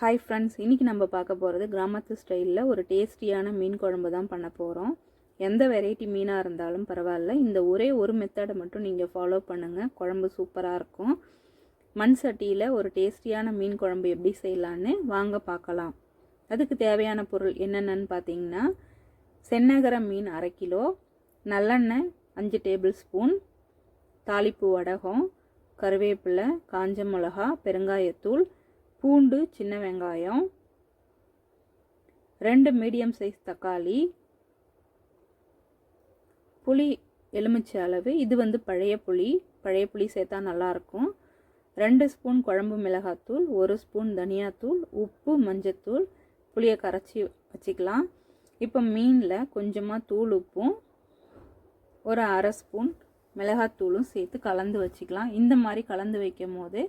Hi friends இன்றைக்கி நம்ம பார்க்க போகிறது கிராமத்து ஸ்டைலில் ஒரு டேஸ்டியான மீன் குழம்பு தான் பண்ண போகிறோம் எந்த வெரைட்டி மீனாக இருந்தாலும் பரவாயில்ல. இந்த ஒரே ஒரு மெத்தடை மட்டும் நீங்கள் ஃபாலோ பண்ணுங்கள் குழம்பு சூப்பராக இருக்கும். மண் சட்டியில் ஒரு டேஸ்டியான மீன் குழம்பு எப்படி செய்யலான்னு வாங்க பார்க்கலாம். அதுக்கு தேவையான பொருள் என்னென்னு பார்த்தீங்கன்னா சென்னகர மீன் அரை கிலோ நல்லெண்ணெய் அஞ்சு டேபிள் ஸ்பூன் தாளிப்பு வடகம் கருவேப்பிலை காஞ்ச மிளகா பெருங்காயத்தூள் பூண்டு சின்ன வெங்காயம் ரெண்டு மீடியம் சைஸ் தக்காளி புளி எலுமிச்சை அளவு இது வந்து பழைய புளி. பழைய புளி சேர்த்தா நல்லாயிருக்கும் ரெண்டு ஸ்பூன் குழம்பு மிளகாத்தூள் ஒரு ஸ்பூன் தனியாத்தூள் உப்பு மஞ்சத்தூள் புளியை கரைச்சி வச்சுக்கலாம். இப்போ மீனில் கொஞ்சமாக தூள் உப்பும் ஒரு அரை ஸ்பூன் மிளகாத்தூளும் சேர்த்து கலந்து வச்சுக்கலாம். இந்த மாதிரி கலந்து வைக்கும் போது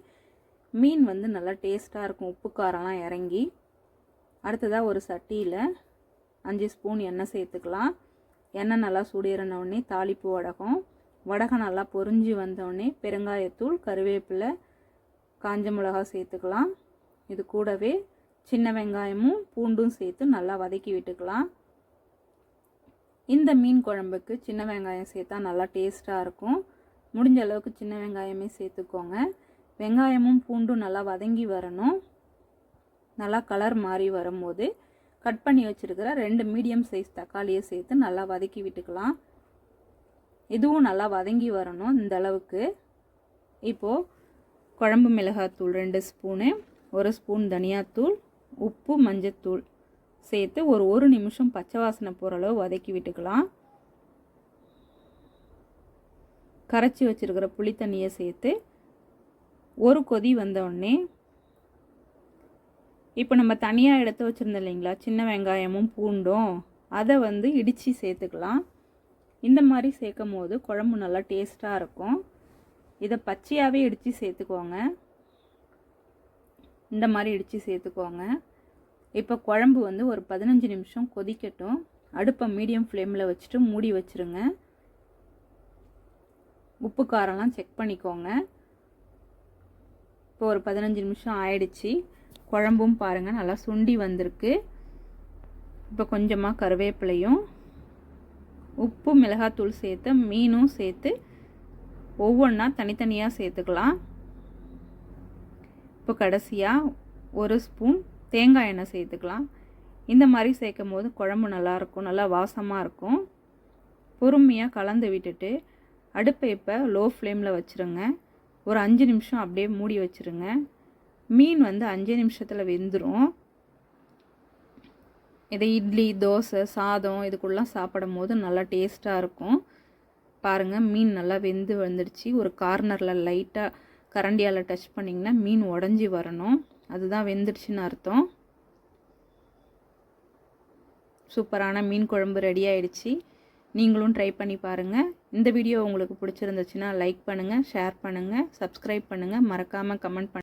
மீன் வந்து நல்லா டேஸ்ட்டாக இருக்கும். உப்பு காரம்லாம் இறங்கி. அடுத்ததாக ஒரு சட்டியில் அஞ்சு ஸ்பூன் எண்ணெய் சேர்த்துக்கலாம். எண்ணெய் நல்லா சுடிறனவுடனே தாளிப்பு வடகம். வடகம் நல்லா பொறிஞ்சி வந்தோடனே பெருங்காயத்தூள் கருவேப்பிலை காஞ்ச மிளகா சேர்த்துக்கலாம். இது கூடவே சின்ன வெங்காயமும் பூண்டும் சேர்த்து நல்லா வதக்கி விட்டுக்கலாம். இந்த மீன் குழம்புக்கு சின்ன வெங்காயம் சேர்த்தா நல்லா டேஸ்ட்டாக இருக்கும். முடிஞ்ச அளவுக்கு சின்ன வெங்காயமே சேர்த்துக்கோங்க. வெங்காயமும் பூண்டும் நல்லா வதங்கி வரணும். நல்லா கலர் மாறி வரும்போது கட் பண்ணி வச்சுருக்கிற ரெண்டு மீடியம் சைஸ் தக்காளியை சேர்த்து நல்லா வதக்கி விட்டுக்கலாம். இதுவும் நல்லா வதங்கி வரணும் இந்த அளவுக்கு. இப்போது குழம்பு மிளகாத்தூள் ரெண்டு ஸ்பூனு ஒரு ஸ்பூன் தனியாத்தூள் உப்பு மஞ்சத்தூள் சேர்த்து ஒரு ஒரு நிமிஷம் பச்சை வாசனை போகிற அளவு வதக்கி விட்டுக்கலாம். கரைச்சி வச்சுருக்கிற புளித்தண்ணியை சேர்த்து ஒரு கொதி வந்தோடனே இப்போ நம்ம தனியாக எடுத்து வச்சுருந்தோம் இல்லைங்களா? சின்ன வெங்காயமும் பூண்டும் அதை வந்து இடித்து சேர்த்துக்கலாம். இந்த மாதிரி சேர்க்கும் போது குழம்பு நல்லா டேஸ்ட்டாக இருக்கும். இதை பச்சையாகவே இடித்து சேர்த்துக்கோங்க. இந்த மாதிரி இடித்து சேர்த்துக்கோங்க. இப்போ குழம்பு வந்து ஒரு பதினஞ்சு நிமிஷம் கொதிக்கட்டும். அடுப்பை மீடியம் ஃப்ளேமில் வச்சுட்டு மூடி வச்சுருங்க. உப்பு காரம்லாம் செக் பண்ணிக்கோங்க. இப்போ ஒரு பதினஞ்சு நிமிஷம் ஆயிடுச்சு. குழம்பும் பாருங்கள் நல்லா சுண்டி வந்திருக்கு. இப்போ கொஞ்சமாக கருவேப்பிலையும் உப்பு மிளகாத்தூள் சேர்த்து மீனும் சேர்த்து ஒவ்வொன்றா தனித்தனியாக சேர்த்துக்கலாம். இப்போ கடைசியாக ஒரு ஸ்பூன் தேங்காய் எண்ணெய் சேர்த்துக்கலாம். இந்த மாதிரி சேர்க்கும் போது குழம்பு நல்லாயிருக்கும் நல்லா வாசமாக இருக்கும். பொறுமையாக கலந்து விட்டுட்டு அடுப்பை இப்போ லோ ஃப்ளேமில் வச்சுருங்க. ஒரு அஞ்சு நிமிஷம் அப்படியே மூடி வச்சுருங்க. மீன் வந்து அஞ்சு நிமிஷத்தில் வெந்துடும் இதை இட்லி தோசை சாதம் இதுக்குள்ளலாம் சாப்பிடும் போது நல்லா டேஸ்ட்டாக இருக்கும். பாருங்கள் மீன் நல்லா வெந்து வந்துடுச்சு. ஒரு கார்னரில் லைட்டாக கரண்டியால் டச் பண்ணிங்கன்னா மீன் உடஞ்சி வரணும். அதுதான் வெந்துடுச்சுன்னு அர்த்தம். சூப்பரான மீன் குழம்பு ரெடி ஆயிடுச்சு. நீங்களும் ட்ரை பண்ணி பாருங்கள் இந்த வீடியோ உங்களுக்கு பிடிச்சிருந்துச்சுன்னா லைக் பண்ணுங்கள் ஷேர் பண்ணுங்கள் சப்ஸ்கிரைப் பண்ணுங்கள் மறக்காமல் கமெண்ட் பண்ணுங்கள்